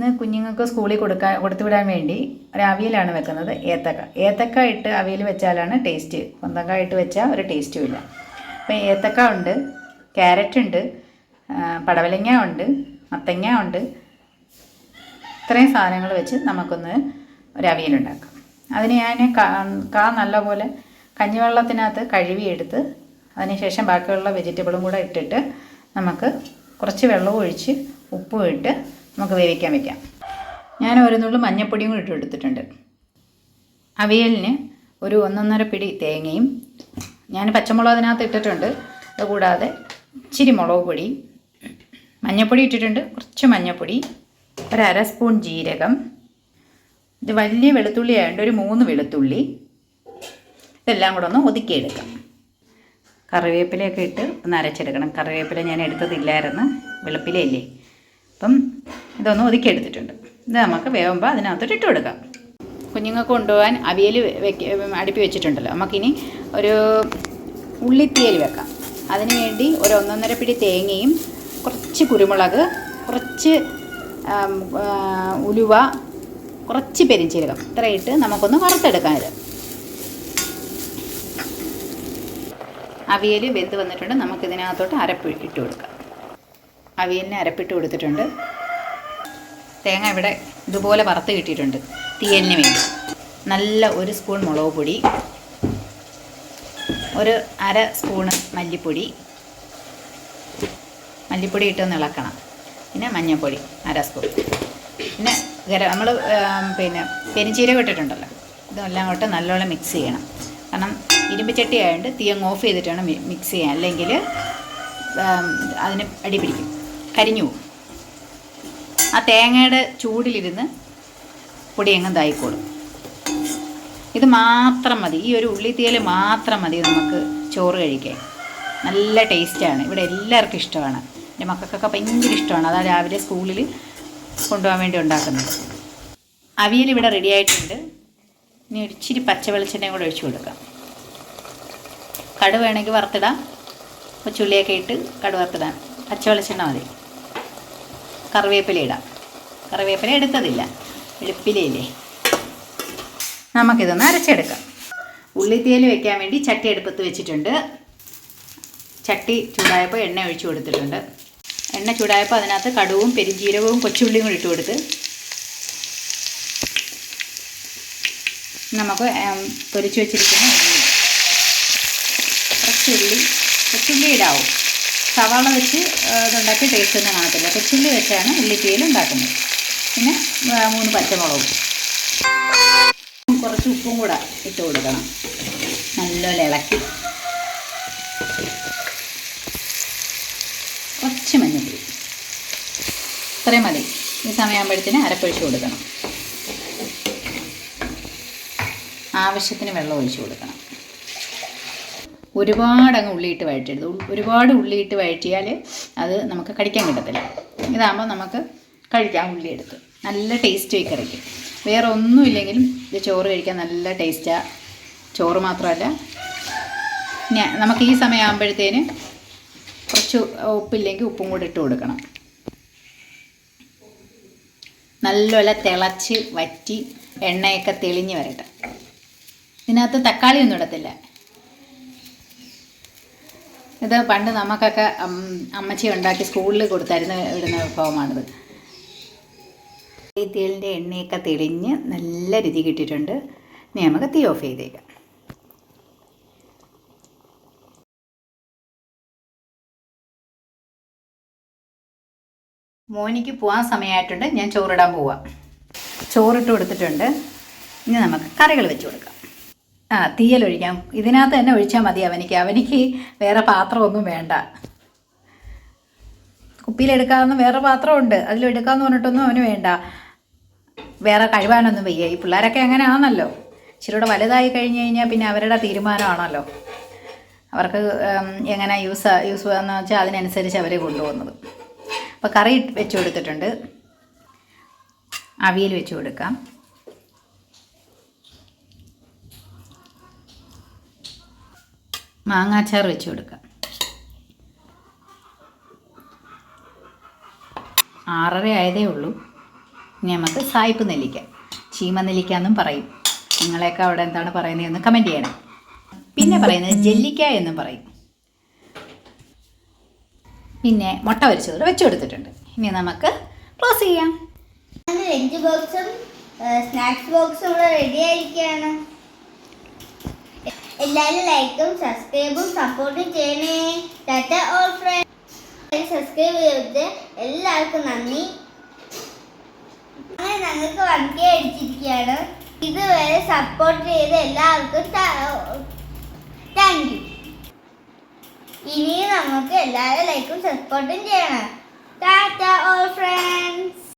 ഇന്ന് കുഞ്ഞുങ്ങൾക്ക് സ്കൂളിൽ കൊടുക്കാൻ കൊടുത്തു വിടാൻ വേണ്ടി അവിയലാണ് വെക്കുന്നത് ഏത്തക്ക. ഏത്തക്ക ഇട്ട് അവിയൽ വെച്ചാലാണ് ടേസ്റ്റ് കൊന്തക്ക ഇട്ട് വെച്ചാൽ ഒരു ടേസ്റ്റും ഇല്ല. അപ്പോൾ ഏത്തക്ക ഉണ്ട് ക്യാരറ്റ് ഉണ്ട് പടവലങ്ങ ഉണ്ട് മത്തങ്ങ ഉണ്ട്. ഇത്രയും സാധനങ്ങൾ വെച്ച് നമുക്കൊന്ന് ഒരു അവിയലുണ്ടാക്കാം അതിന് ഞാൻ കാ നല്ലപോലെ കഞ്ഞിവെള്ളത്തിനകത്ത് കഴുകിയെടുത്ത് അതിനുശേഷം ബാക്കിയുള്ള വെജിറ്റബിളും കൂടെ ഇട്ടിട്ട് നമുക്ക് കുറച്ച് വെള്ളവും ഒഴിച്ച് ഉപ്പും ഇട്ട് നമുക്ക് വേവിക്കാൻ വയ്ക്കാം ഞാൻ ഒരു നുള്ളു മഞ്ഞപ്പൊടിയും കൂടി ഇട്ട് എടുത്തിട്ടുണ്ട് അവിയലിന് ഒരു ഒന്നൊന്നര പിടി തേങ്ങയും ഞാൻ പച്ചമുളക് അതിനകത്ത് ഇട്ടിട്ടുണ്ട്. അതുകൂടാതെ ഇച്ചിരി മുളക് പൊടി മഞ്ഞപ്പൊടി ഇട്ടിട്ടുണ്ട്. കുറച്ച് മഞ്ഞപ്പൊടി ഒരു അര സ്പൂൺ ജീരകം. ഇത് വലിയ വെളുത്തുള്ളി ആയതുകൊണ്ട് ഒരു മൂന്ന് വെളുത്തുള്ളി. ഇതെല്ലാം കൂടെ ഒന്ന് ഒതുക്കിയെടുക്കാം. കറിവേപ്പിലയൊക്കെ ഇട്ട് ഒന്ന് അരച്ചെടുക്കണം. കറിവേപ്പില ഞാൻ എടുത്തതില്ലായിരുന്നു. വെളുപ്പിലയില്ലേ. അപ്പം ഇതൊന്ന് ഒതുക്കിയെടുത്തിട്ടുണ്ട്. ഇത് നമുക്ക് വേവുമ്പോൾ അതിനകത്തോട്ട് ഇട്ട് കൊടുക്കാം. കുഞ്ഞുങ്ങൾക്ക് കൊണ്ടുപോകാൻ അവിയൽ വെക്ക അടുപ്പി വെച്ചിട്ടുണ്ടല്ലോ. നമുക്കിനി ഒരു ഉള്ളിത്തിയൽ വെക്കാം. അതിന് വേണ്ടി ഒരു ഒന്നൊന്നര പിടി തേങ്ങയും കുറച്ച് കുരുമുളക് കുറച്ച് ഉലുവ കുറച്ച് പെരിഞ്ചീരകം. ഇത്രയിട്ട് നമുക്കൊന്ന് വറുത്തെടുക്കാൻ ഇത്. അവിയൽ വെന്ത് വന്നിട്ടുണ്ട്. നമുക്കിതിനകത്തോട്ട് അരപ്പ് ഇട്ട് കൊടുക്കാം. അവിയലിന് അരപ്പിട്ട് കൊടുത്തിട്ടുണ്ട്. തേങ്ങ ഇവിടെ ഇതുപോലെ വറുത്ത് കിട്ടിയിട്ടുണ്ട്. തീയലിന് വേണ്ടി. നല്ല ഒരു സ്പൂൺ മുളക് പൊടി ഒരു അര സ്പൂണ് മല്ലിപ്പൊടി. മല്ലിപ്പൊടി ഇട്ടൊന്ന് ഇളക്കണം. പിന്നെ മഞ്ഞൾപ്പൊടി അര സ്പൂൺ. പിന്നെ ഗര നമ്മൾ പിന്നെ പെരിഞ്ചീരകം ഇട്ടിട്ടുണ്ടല്ലോ. ഇതെല്ലാം കൂട്ട് നല്ലോണം മിക്സ് ചെയ്യണം. കാരണം ഇരുമ്പ് ചട്ടി ആയതുകൊണ്ട് തീ അങ്ങ് ഓഫ് ചെയ്തിട്ടാണ് മിക്സ് ചെയ്യാൻ അല്ലെങ്കിൽ അതിന് അടി പിടിക്കും. കരിഞ്ഞു പോകും. ആ തേങ്ങയുടെ ചൂടിലിരുന്ന് പൊടി എങ്ങും തായിക്കോളും ഇത് മാത്രം മതി. ഈ ഒരു ഉള്ളിത്തീയൽ മാത്രം മതി നമുക്ക് ചോറ് കഴിക്കാൻ. നല്ല ടേസ്റ്റാണ്. ഇവിടെ എല്ലാവർക്കും ഇഷ്ടമാണ്. എന്റെ മക്കൾക്കൊക്കെ ഭയങ്കര ഇഷ്ടമാണ്. അതാ രാവിലെ സ്കൂളിൽ കൊണ്ടുപോകാൻ വേണ്ടി ഉണ്ടാക്കുന്നത്. അവിയൽ ഇവിടെ റെഡി ആയിട്ടുണ്ട്. ഇനി ഒരു ഇച്ചിരി പച്ച വെളിച്ചെണ്ണയും കൂടെ ഒഴിച്ചു കൊടുക്കാം. കടുവ് വേണമെങ്കിൽ വറുത്തിടാം. ചുള്ളിയൊക്കെ ഇട്ട് കടു വറുത്തിടാം. പച്ച വെളിച്ചെണ്ണ മതി. കറിവേപ്പില ഇടാം. കറിവേപ്പില എടുത്തതില്ല. വെളുപ്പിലയില്ലേ? നമുക്കിതൊന്ന് അരച്ചെടുക്കാം. ഉള്ളിത്തേൽ വെക്കാൻ വേണ്ടി ചട്ടി അടുപ്പത്ത് വെച്ചിട്ടുണ്ട്. ചട്ടി ചൂടായപ്പോൾ എണ്ണ ഒഴിച്ചു കൊടുത്തിട്ടുണ്ട്. എണ്ണ ചൂടായപ്പോൾ അതിനകത്ത് കടുവും പെരിഞ്ജീരകവും കൊച്ചുള്ളിയും കൂടി ഇട്ട് കൊടുത്ത് നമുക്ക് പൊരിച്ചു വെച്ചിരിക്കുന്ന ഉള്ളി. കൊച്ചുള്ളി കൊച്ചുള്ളി ഇടാവും. സവാള വെച്ച് ഇതുണ്ടാക്കി ടേസ്റ്റ് ഒന്നും കാണത്തില്ല. കൊച്ചുള്ളി വെച്ചാണ് ഉള്ളിത്തേൽ ഉണ്ടാക്കുന്നത്. പിന്നെ മൂന്ന് പച്ചമുളകും. കുറച്ച് ഉപ്പും കൂടെ ഇട്ട് കൊടുക്കണം. നല്ലപോലെ ഇളക്കി. കുറച്ച് മഞ്ഞപ്പൊടി ഇത്രയും മതി. ഈ സമയമാകുമ്പോഴത്തേന് അരപ്പൊഴിച്ച് കൊടുക്കണം. ആവശ്യത്തിന് വെള്ളം ഒഴിച്ച് കൊടുക്കണം. ഒരുപാട് അങ്ങ് ഉള്ളിയിട്ട് വഴറ്റരുത്. ഒരുപാട് ഉള്ളിയിട്ട് വഴറ്റിയാൽ അത് നമുക്ക് കടിക്കാൻ കിട്ടത്തില്ല. ഇതാകുമ്പോൾ നമുക്ക് കഴിക്കാം ഉള്ളിയെടുത്ത്. നല്ല ടേസ്റ്റ് ഈ കറിക്ക്. വേറെ ഒന്നും ഇല്ലെങ്കിലും ഇത് ചോറ് കഴിക്കാൻ നല്ല ടേസ്റ്റാണ് ചോറ് മാത്രമല്ല. നമുക്ക് ഈ സമയമാകുമ്പോഴത്തേന് കുറച്ച് ഉപ്പില്ലെങ്കിൽ ഉപ്പും കൂടി ഇട്ട് കൊടുക്കണം. നല്ലപോലെ തിളച്ച് വറ്റി എണ്ണയൊക്കെ തെളിഞ്ഞ് വരട്ടെ. ഇതിനകത്ത് തക്കാളി ഒന്നും ഇടത്തില്ല. ഇത് പണ്ട് നമുക്കൊക്കെ അമ്മച്ചി ഉണ്ടാക്കി സ്കൂളിൽ കൊടുത്തായിരുന്നു ഇടുന്ന വിഭവമാണിത്. ഈ തേളിന്റെ എണ്ണയൊക്കെ തെളിഞ്ഞ് നല്ല രുചി കിട്ടിയിട്ടുണ്ട്. ഇനി നമുക്ക് തീ ഓഫ് ചെയ്തേക്കാം. മോനിക്ക് പോകാൻ സമയമായിട്ടുണ്ട് ഞാൻ ചോറിടാൻ പോവാം. ചോറിട്ട് കൊടുത്തിട്ടുണ്ട്. ഇനി നമുക്ക് കറികൾ വെച്ച് കൊടുക്കാം. ആ തീയൽ ഒഴിക്കാം. ഇതിനകത്ത് തന്നെ ഒഴിച്ചാൽ മതി അവനിക്ക്. അവനിക്ക് വേറെ പാത്രമൊന്നും വേണ്ട. കുപ്പിയിലെടുക്കാവുന്ന വേറെ പാത്രമുണ്ട്. അതിലെടുക്കാമെന്ന് പറഞ്ഞിട്ടൊന്നും അവന് വേണ്ട. വേറെ കഴിവാനൊന്നും വയ്യ. ഈ പിള്ളേരൊക്കെ അങ്ങനെ ആണല്ലോ ഇച്ചിരൂടെ വലുതായി കഴിഞ്ഞ് കഴിഞ്ഞാൽ പിന്നെ അവരുടെ തീരുമാനമാണല്ലോ. അവർക്ക് എങ്ങനെ യൂസ് യൂസ് എന്ന് വെച്ചാൽ അതിനനുസരിച്ച് അവർ കൊണ്ടുപോകുന്നത്. അപ്പോൾ കറി വെച്ച് കൊടുത്തിട്ടുണ്ട്. അവിയൽ വെച്ച് കൊടുക്കാം. മാങ്ങാച്ചാർ വെച്ച് കൊടുക്കാം. ആറര ആയതേ ഉള്ളൂ. ഇനി നമുക്ക് സായിപ്പ് നെല്ലിക്ക. ചീമ നെല്ലിക്ക എന്നും പറയും. നിങ്ങളെയൊക്കെ അവിടെ എന്താണ് പറയുന്നതെന്ന് കമന്റ് ചെയ്യണം. പിന്നെ പറയുന്നത് ജെല്ലിക്ക എന്നും പറയും. പിന്നെ മുട്ട വരിച്ചത് വെച്ചു കൊടുത്തിട്ടുണ്ട്. ഇനി നമുക്ക് ക്ലോസ് ചെയ്യാം. ലഞ്ച് ബോക്സും സ്നാക്സ് ബോക്സും റെഡി ആയിരിക്കുകയാണ് എല്ലാവരും ലൈക്കും സബ്സ്ക്രൈബും സപ്പോർട്ടും ചെയ്യണേ. ടാറ്റ ഓൾ ഫ്രണ്ട്സ് സബ്സ്ക്രൈബ് ചെയ്ത് എല്ലാവർക്കും നന്ദി. അങ്ങനെ ഞങ്ങൾക്ക് വണ്ടി അടിച്ചിരിക്കുകയാണ്. ഇതുവരെ സപ്പോർട്ട് ചെയ്ത എല്ലാവർക്കും താങ്ക് യു ഇനി നമുക്ക് എല്ലാവരും ലൈക്കും സപ്പോർട്ടും ചെയ്യണം. Tata all friends